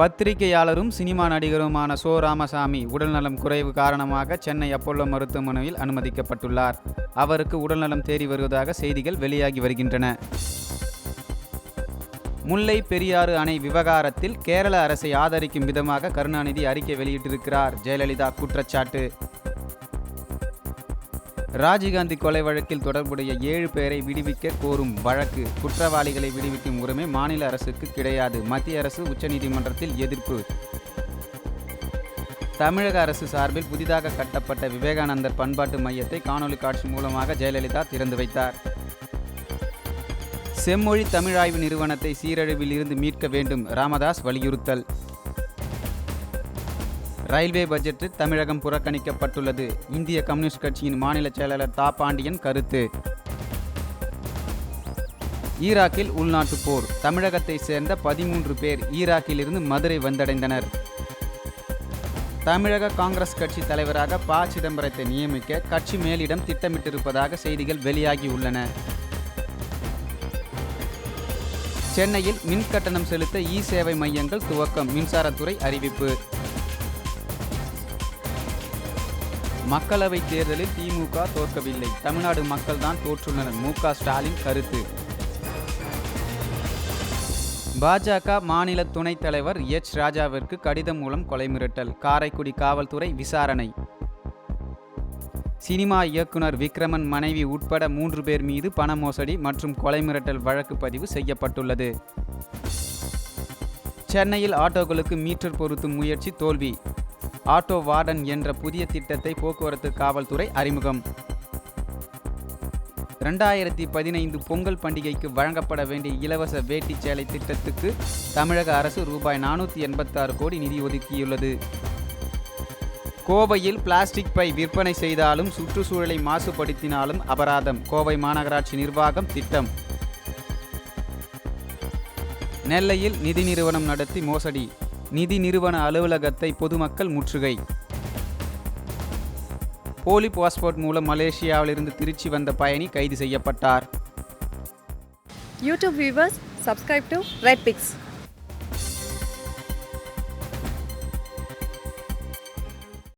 பத்திரிகையாளரும் cinema நடிகருமான சோ ராமசாமி உடல்நலம் குறைவு காரணமாக சென்னை அப்போலோ மருத்துவமனையில் அனுமதிக்கப்பட்டுள்ளார். அவருக்கு உடல்நலம் தேறி வருவதாக செய்திகள் வெளியாகி வருகின்றன. முல்லை பெரியாறு அணை விவகாரத்தில் கேரள அரசை ஆதரிக்கும் விதமாக கருணாநிதி அறிக்கை வெளியிட்டிருக்கிறார். ஜெயலலிதா குற்றச்சாட்டு. ராஜீவ்காந்தி கொலை வழக்கில் தொடர்புடைய ஏழு பேரை விடுவிக்க கோரும் வழக்கு. குற்றவாளிகளை விடுவிக்கும் உரிமை மாநில அரசுக்கு கிடையாது. மத்திய அரசு உச்சநீதிமன்றத்தில் எதிர்ப்பு. தமிழக அரசு சார்பில் புதிதாக கட்டப்பட்ட விவேகானந்தர் பண்பாட்டு மையத்தை காணொலி காட்சி மூலமாக ஜெயலலிதா திறந்து வைத்தார். செம்மொழி தமிழாய்வு நிறுவனத்தை சீரழிவில் இருந்து மீட்க வேண்டும். ராமதாஸ் வலியுறுத்தல். ரயில்வே பட்ஜெட்டில் தமிழகம் புறக்கணிக்கப்பட்டுள்ளது. இந்திய கம்யூனிஸ்ட் கட்சியின் மாநில செயலாளர் தா. பாண்டியன் கருத்து. ஈராக்கில் உள்நாட்டு போர். தமிழகத்தை சேர்ந்த பதிமூன்று பேர் ஈராக்கிலிருந்து மதுரை வந்தடைந்தனர். தமிழக காங்கிரஸ் கட்சி தலைவராக ப. சிதம்பரத்தை நியமிக்க கட்சி மேலிடம் திட்டமிட்டிருப்பதாக செய்திகள் வெளியாகியுள்ளன சென்னையில் மின் கட்டணம் செலுத்த இ சேவை மையங்கள் துவக்கம். மின்சாரத்துறை அறிவிப்பு. மக்களவைத் தேர்தலில் திமுக தோற்கவில்லை. தமிழ்நாடு மக்கள்தான் தோற்றுள்ளனர். மு க ஸ்டாலின் கருத்து. பாஜக மாநில துணைத் தலைவர் எச். ராஜாவிற்கு கடிதம் மூலம் கொலை மிரட்டல். காரைக்குடி காவல்துறை விசாரணை. சினிமா இயக்குனர் விக்ரமன் மனைவி உட்பட மூன்று பேர் மீது பண மோசடி மற்றும் கொலை மிரட்டல் வழக்கு பதிவு செய்யப்பட்டுள்ளது. சென்னையில் ஆட்டோக்களுக்கு மீட்டர் பொருத்தும் முயற்சி தோல்வி. ஆட்டோ வார்டன் என்ற புதிய திட்டத்தை போக்குவரத்து காவல்துறை அறிமுகம். ரெண்டாயிரத்தி பதினைந்து பொங்கல் பண்டிகைக்கு வழங்கப்பட வேண்டிய இலவச வேட்டி சேலை திட்டத்துக்கு தமிழக அரசு ரூபாய் நானூற்றி எண்பத்தாறு கோடி நிதி ஒதுக்கியுள்ளது. கோவையில் பிளாஸ்டிக் பை விற்பனை செய்தாலும் சுற்றுச்சூழலை மாசுபடுத்தினாலும் அபராதம். கோவை மாநகராட்சி நிர்வாகம் திட்டம். நெல்லையில் நிதி நிறுவனம் நடத்தி மோசடி. நிதி நிறுவன அலுவலகத்தை பொதுமக்கள் முற்றுகை. போலி பாஸ்போர்ட் மூலம் மலேசியாவிலிருந்து திருச்சி வந்த பயணி கைது செய்யப்பட்டார். YouTube viewers subscribe to Red Pix